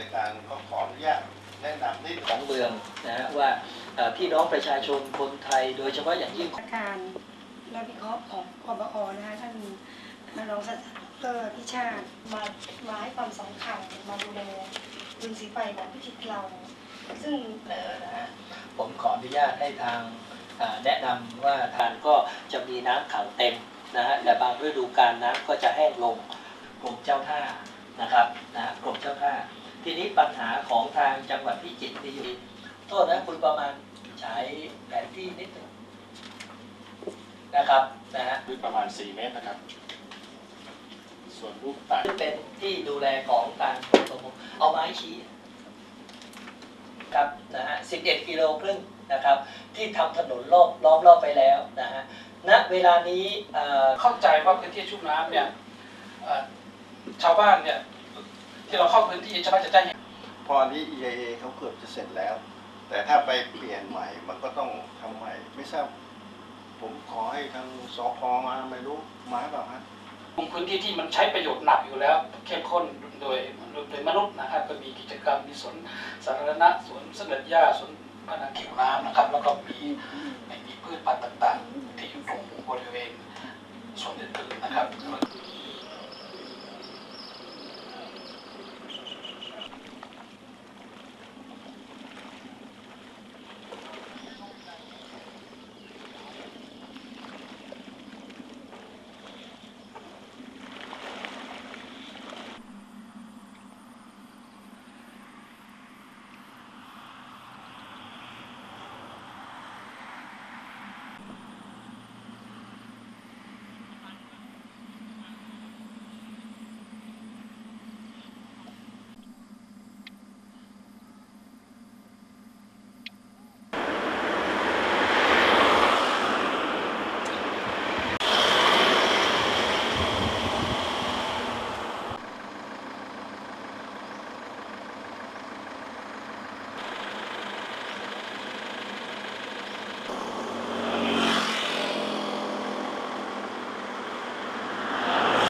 รายการก็ขออนุญาตแนะนำนิดของเมืองนะฮะว่าเอ่อพี่น้องประชาชนคนไทย โดยเฉพาะอย่างยิ่งอาการและวิเคราะห์ของกบอนะคะท่านรองศาสตราจารย์ดรพิชาติมามาให้ความสำคัญมาดูแลบึงสีไฟของพิจิตรเรา ซึ่งเสนอนะฮะผมขออนุญาตให้ทางอ่าแนะนำว่าทานก็จะมีน้ำขังเต็มนะฮะแต่บางฤดูกาลน้ำก็จะแห้งลงกรมเจ้าท่านะครับ นี้ปัญหาของทางจังหวัดพิจิตรที่อยู่โทษนะคุณประมาณใช้แผนที่นิดหนึงนะครับนะฮะลึกประมาณ 4 เมตรนะครับ ส่วนลูกต่างซึ่งเป็นที่ดูแลของการขนส่งเอาไม้ชี้ครับนะฮะ11 กิโลครึ่งนะครับ ที่ทำถนนรอบล้อมรอบไปแล้วนะฮะณเวลานี้เอ่อเข้าใจว่าพื้นที่ชุ่มน้ำเนี่ยเอ่อชาวบ้านเนี่ย ที่เราเข้าพื้นที่ชาวบ้านจะได้เห็นพออันนี้ EIA เขาเกือบจะเสร็จแล้ว แต่ถ้าไปเปลี่ยนใหม่มันก็ต้องทำใหม่ ไม่ทราบผมขอให้ทางสพมาไม่รู้มาเปล่าฮะพื้นที่ที่มันใช้ประโยชน์หนักอยู่แล้วเข้มข้นโดยโดยมนุษย์นะครับก็มีกิจกรรมมีสวนสาธารณะสวนเสด็จหญ้าสวนพนาเขียวน้ำนะครับ แล้วก็มีมีพืชพันธุ์ต่าง ๆ ที่อยู่ตรงบริเวณส่วนอื่นๆนะครับ